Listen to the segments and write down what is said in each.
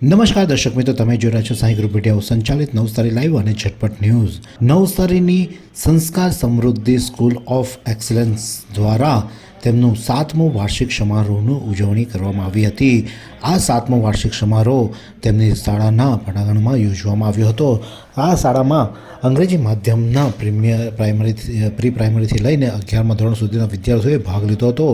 નમસ્કાર દર્શક મિત્રો, તમે જોઈ રહ્યા છો સાંઈ ગ્રુપ મીડિયા સંચાલિત નવસારી લાઈવ અને ઝટપટ ન્યૂઝ. નવસારીની સંસ્કાર સમૃદ્ધિ સ્કૂલ ઓફ એક્સલન્સ દ્વારા તેમનું સાતમું વાર્ષિક સમારોહનું ઉજવણી કરવામાં આવી હતી. આ સાતમો વાર્ષિક સમારોહ તેમની શાળાના પટાંગણમાં યોજવામાં આવ્યો હતો. આ શાળામાં અંગ્રેજી માધ્યમના પ્રીમિયર પ્રાઇમરી પ્રી પ્રાઇમરીથી લઈને અગિયારમા ધોરણ સુધીના વિદ્યાર્થીઓએ ભાગ લીધો હતો.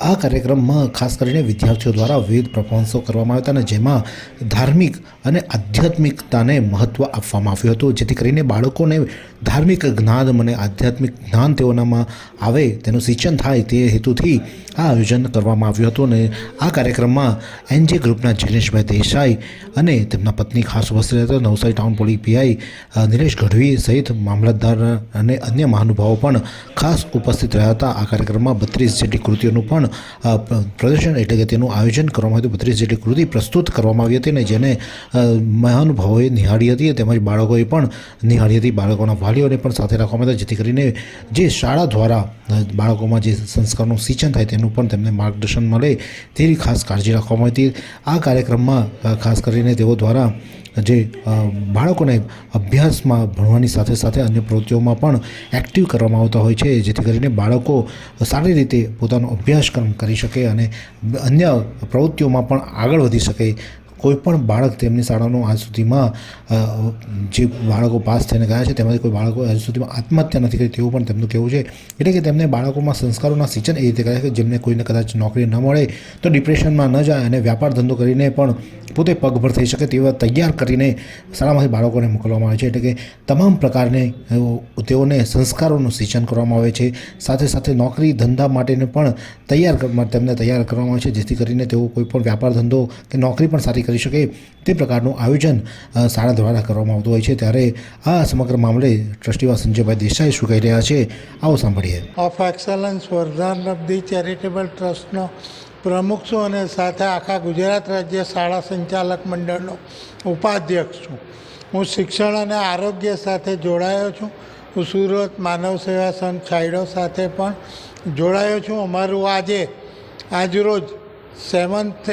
આ કાર્યક્રમમાં ખાસ કરીને વિદ્યાર્થીઓ દ્વારા વિવિધ પરફોર્મન્સો કરવામાં આવ્યા હતા અને જેમાં ધાર્મિક અને આધ્યાત્મિકતાને મહત્ત્વ આપવામાં આવ્યું હતું. જેથી કરીને બાળકોને ધાર્મિક જ્ઞાન અને આધ્યાત્મિક જ્ઞાન તેઓનામાં આવે તેનું સિંચન થાય તે હેતુથી આ આયોજન કરવામાં આવ્યું હતું અને આ કાર્યક્રમમાં એનજે ગ્રુપના જિગ્નેશભાઈ દેસાઈ અને તેમના પત્ની ખાસ ઉપસ્થિત હતા, Navsari town police PI Nilesh Gadhvi સહિત મામલતદાર અને અન્ય મહાનુભાવો પણ ખાસ ઉપસ્થિત રહ્યા હતા. આ કાર્યક્રમમાં બત્રીસ જેટલી કૃતિઓનું પણ પ્રદર્શન એટલે કે તેનું આયોજન કરવામાં આવ્યું બત્રીસ જેટલી કૃતિ પ્રસ્તુત કરવામાં આવી હતી અને જેને મહાનુભાવોએ નિહાળી હતી તેમજ બાળકોએ પણ નિહાળી હતી. બાળકોના વાલીઓને પણ સાથે રાખવામાં આવ્યા જેથી કરીને જે શાળા દ્વારા બાળકોમાં જે સંસ્કારનું સિંચન થાય તેનું પણ તેમને માર્ગદર્શન મળે તેની ખાસ કાળજી રાખવામાં હતી. આ કાર્યક્રમમાં ખાસ કરીને તેઓ દ્વારા જે બાળકોને અભ્યાસમાં ભણવાની સાથે સાથે અન્ય પ્રવૃત્તિઓમાં પણ એક્ટિવ કરવામાં આવતા હોય છે, જેથી કરીને બાળકો સારી રીતે પોતાનો અભ્યાસક્રમ કરી શકે અને અન્ય પ્રવૃત્તિઓમાં પણ આગળ વધી શકે કોઈ પણ બાળક તેમની શાળાનો આજ સુધીમાં જે બાળકો પાસ થઈને ગયા છે, તેમાંથી કોઈ બાળકો આજ સુધીમાં આત્મહત્યા નથી કરી તેવું પણ તેમનું કહેવું છે. એટલે કે તેમને બાળકોમાં સંસ્કારોના સિંચન એ રીતે કરે છે જેમને કોઈને કદાચ નોકરી ન મળે તો ડિપ્રેશનમાં ન જાય અને વ્યાપાર ધંધો કરીને પણ પોતે પગભર થઈ શકે તેવા તૈયાર કરીને શાળામાંથી બાળકોને મોકલવામાં આવે છે. એટલે કે તમામ પ્રકારને તેઓને સંસ્કારોનું સિંચન કરવામાં આવે છે. સાથે સાથે નોકરી ધંધા માટેને પણ તૈયાર તેમને તૈયાર કરવામાં આવે છે, જેથી કરીને તેઓ કોઈ પણ વ્યાપાર ધંધો કે નોકરી પણ સારી કરી શકે તે પ્રકારનું આયોજન શાળા દ્વારા કરવામાં આવતું હોય છે. ત્યારે આ સમગ્ર મામલે ટ્રસ્ટીવા સંજયભાઈ દેસાઈ શું કહી રહ્યા છે, આવો સાંભળીએ. ઓફ એક્સલન્સ વરદાન રબ્દી ચેરિટેબલ ટ્રસ્ટનો પ્રમુખ છું અને સાથે આખા ગુજરાત રાજ્ય શાળા સંચાલક મંડળનો ઉપાધ્યક્ષ છું. હું શિક્ષણ અને આરોગ્ય સાથે જોડાયો છું. હું સુરત માનવ સેવા સંઘ છાયડો સાથે પણ જોડાયો છું. અમારું આજે, આજરોજ સેવન્થ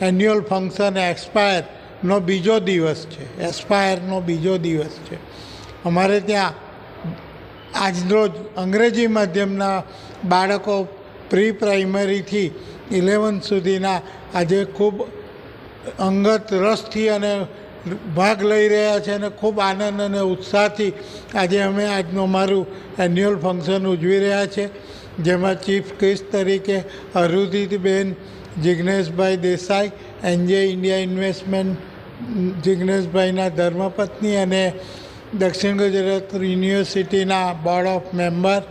એન્યુઅલ ફંક્શન એક્સપાયરનો બીજો દિવસ છે. એક્સપાયરનો બીજો દિવસ છે. અમારે ત્યાં આજરોજ અંગ્રેજી માધ્યમના બાળકો પ્રી પ્રાઇમરીથી ઇલેવન સુધીના આજે ખૂબ અંગત રસથી અને ભાગ લઈ રહ્યા છે અને ખૂબ આનંદ અને ઉત્સાહથી આજે અમે આજનું અમારું એન્યુઅલ ફંક્શન ઉજવી રહ્યા છે. જેમાં ચીફ ગેસ્ટ તરીકે અરુધિતબેન જિજ્ઞેશભાઈ દેસાઈ એનજે ઇન્ડિયા ઇન્વેસ્ટમેન્ટ જિજ્ઞેશભાઈના ધર્મપત્ની અને દક્ષિણ ગુજરાત યુનિવર્સિટીના બોર્ડ ઓફ મેમ્બર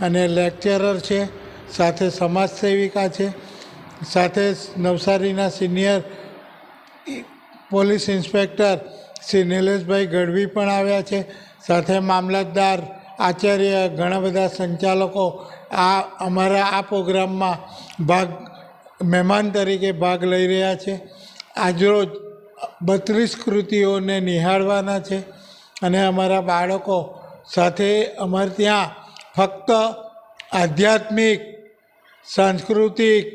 અને લેક્ચરર છે. સાથે સમાજ સેવિકા છે. સાથે નવસારીના સિનિયર પોલીસ ઇન્સ્પેક્ટર શ્રી નિલેશભાઈ ગઢવી પણ આવ્યા છે. સાથે મામલતદાર આચાર્ય ઘણા બધા સંચાલકો આ અમારા આ પ્રોગ્રામમાં ભાગ મહેમાન તરીકે ભાગ લઈ રહ્યા છે. આજરોજ બત્રીસ કૃતિઓને નિહાળવાના છે અને અમારા બાળકો સાથે અમારે ત્યાં ફક્ત આધ્યાત્મિક, સાંસ્કૃતિક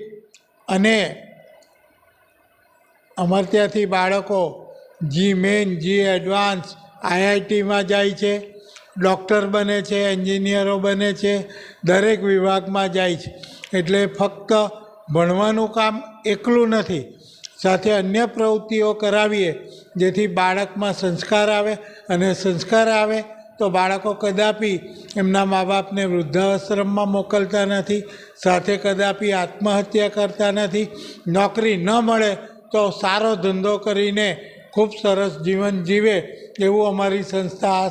અને અમારે ત્યાંથી બાળકો જી મેન, જી એડવાન્સ, આઈઆઈટીમાં જાય છે, ડૉક્ટર બને છે, એન્જિનિયરો બને છે, દરેક વિભાગમાં જાય છે. એટલે ફક્ત ભણવાનું કામ એકલું નથી. સાથે અન્ય પ્રવૃત્તિઓ કરાવીએ, જેથી બાળકમાં સંસ્કાર આવે અને સંસ્કાર આવે તો બાળકો કદાપી એમના મા બાપને વૃદ્ધાશ્રમમાં મોકલતા નથી, સાથે કદાપી આત્મહત્યા કરતા નથી, નોકરી ન મળે તો સારો ધંધો કરીને ખૂબ સરસ જીવન જીવે એવું અમારી સંસ્થા આ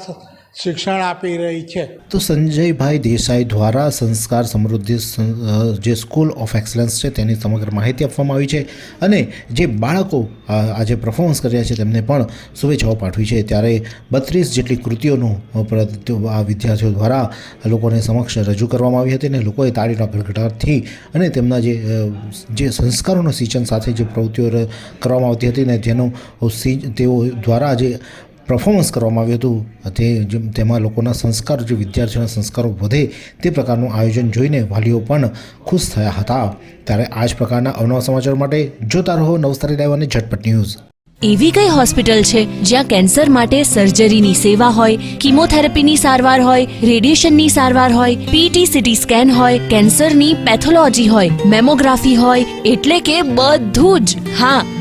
શિક્ષણ આપી રહી છે. તો સંજયભાઈ દેસાઈ દ્વારા સંસ્કાર સમૃદ્ધિ જે સ્કૂલ ઓફ એક્સલન્સ છે તેની સમગ્ર માહિતી આપવામાં આવી છે અને જે બાળકો આજે પરફોર્મન્સ કર્યા છે તેમને પણ શુભેચ્છાઓ પાઠવી છે. ત્યારે બત્રીસ જેટલી કૃતિઓનું આ વિદ્યાર્થીઓ દ્વારા લોકોને સમક્ષ રજૂ કરવામાં આવી હતી અને લોકોએ તાળીના ગડગડાટથી અને તેમના જે જે સંસ્કારોના સિંચન સાથે જે પ્રવૃત્તિઓ કરવામાં આવતી હતી ને જેનું તેઓ દ્વારા જે પરફોર્મન્સ કરવામાં આવ્યું હતું. તે તેમાં લોકોના સંસ્કાર, જે વિદ્યાર્થીઓના સંસ્કારો વધે તે પ્રકારનું આયોજન જોઈને વાલીઓ પણ ખુશ થયા હતા. ત્યારે આ જ પ્રકારના અવનવા સમાચાર માટે જોતા રહો નવસારી લાઈવ અને ઝટપટ ન્યૂઝ. એવી કઈ હોસ્પિટલ છે જ્યાં કેન્સર માટે સર્જરીની સેવા હોય, કિમોથેરાપીની સારવાર હોય, રેડિયેશનની સારવાર હોય પીટી સીટી સ્કેન હોય, કેન્સરની પેથોલોજી હોય, મેમોગ્રાફી હોય, એટલે કે બધું જ. હા